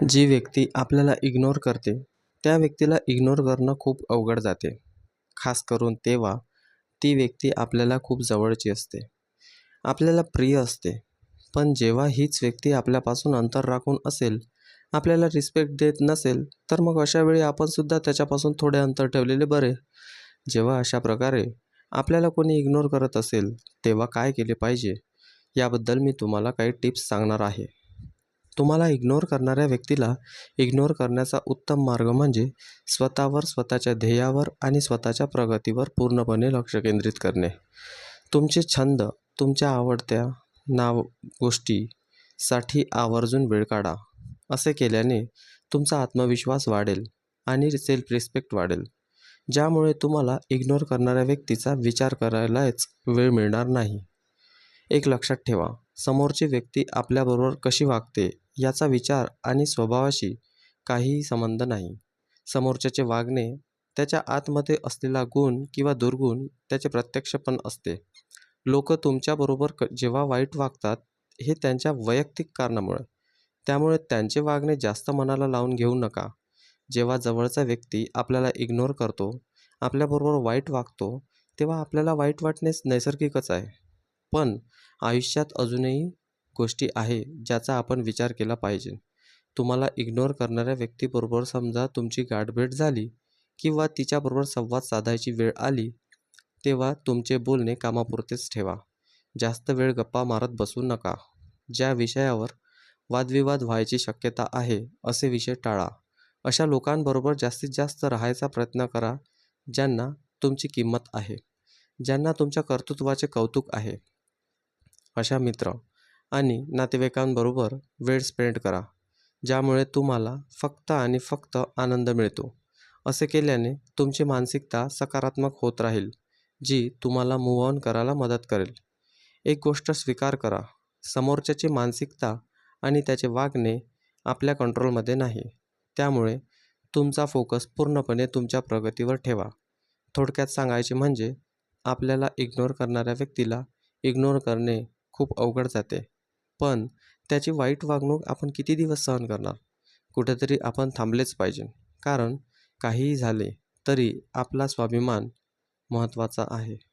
जी व्यक्ती आपल्याला इग्नोर करते त्या व्यक्तीला इग्नोर करणं खूप अवघड जाते. खास करून तेव्हा ती व्यक्ती आपल्याला खूप जवळची असते. आपल्याला प्रिय असते. पण जेव्हा हीच व्यक्ती आपल्यापासून अंतर राखून असेल आपल्याला रिस्पेक्ट देत नसेल तर मग अशावेळी आपणसुद्धा त्याच्यापासून थोडे अंतर ठेवलेले बरे. जेव्हा अशा प्रकारे आपल्याला कोणी इग्नोर करत असेल तेव्हा काय केले पाहिजे? याबद्दल मी तुम्हाला काही टिप्स सांगणार आहे. तुम्हाला इग्नोर करणाऱ्या व्यक्तीला इग्नोर करण्याचा उत्तम मार्ग म्हणजे स्वतःवर स्वतःच्या ध्येयावर आणि स्वतःच्या प्रगतीवर पूर्णपणे लक्ष केंद्रित करणे. तुमचे छंद तुमच्या आवडत्या नाव गोष्टीसाठी आवर्जून वेळ काढा. असे केल्याने तुमचा आत्मविश्वास वाढेल आणि सेल्फ रिस्पेक्ट वाढेल. ज्यामुळे तुम्हाला इग्नोर करणाऱ्या व्यक्तीचा विचार करायलाच वेळ मिळणार नाही. एक लक्षात ठेवा समोरची व्यक्ती आपल्याबरोबर कशी वागते याचा विचार आणि स्वभावाशी काहीही संबंध नाही. समोरच्याचे वागणे त्याच्या आतमध्ये असलेला गुण किंवा दुर्गुण त्याचे प्रत्यक्षपण असते. लोक तुमच्याबरोबर क जेव्हा वाईट वागतात हे त्यांच्या वैयक्तिक कारणामुळे. त्यामुळे त्यांचे वागणे जास्त मनाला लावून घेऊ नका. जेव्हा जवळचा व्यक्ती आपल्याला इग्नोर करतो आपल्याबरोबर वाईट वागतो तेव्हा आपल्याला वाईट वाटणेच नैसर्गिकच आहे. पण आयुष्यात अजूनही गोष्टी आहे ज्याचा आपण विचार केला पाहिजे. तुम्हाला इग्नोर करणाऱ्या व्यक्तीबरोबर समजा तुमची गाठभेट झाली किंवा तिच्याबरोबर संवाद साधायची वेळ आली तेव्हा तुमचे बोलणे कामापुरतेच ठेवा. जास्त वेळ गप्पा मारत बसू नका. ज्या विषयावर वादविवाद व्हायची शक्यता आहे असे विषय टाळा. अशा लोकांबरोबर जास्तीत जास्त राहायचा प्रयत्न करा ज्यांना तुमची किंमत आहे ज्यांना तुमच्या कर्तृत्वाचे कौतुक आहे. अशा मित्र आणि नातेवाईकांबरोबर वेळ स्पेंड करा ज्यामुळे तुम्हाला फक्त आणि फक्त आनंद मिळतो. असे केल्याने तुमची मानसिकता सकारात्मक होत राहील जी तुम्हाला मूव ऑन करायला मदत करेल. एक गोष्ट स्वीकार करा समोरच्याची मानसिकता आणि त्याचे वागणे आपल्या कंट्रोलमध्ये नाही. त्यामुळे तुमचा फोकस पूर्णपणे तुमच्या प्रगतीवर ठेवा. थोडक्यात सांगायचे म्हणजे आपल्याला इग्नोर करणाऱ्या व्यक्तीला इग्नोर करणे खूप अवघड जाते. पण त्याची वाईट वागणूक आपण किती दिवस सहन करणार? कुठेतरी आपण थांबलेच पाहिजे. कारण काहीही झाले तरी आपला स्वाभिमान महत्त्वाचा आहे.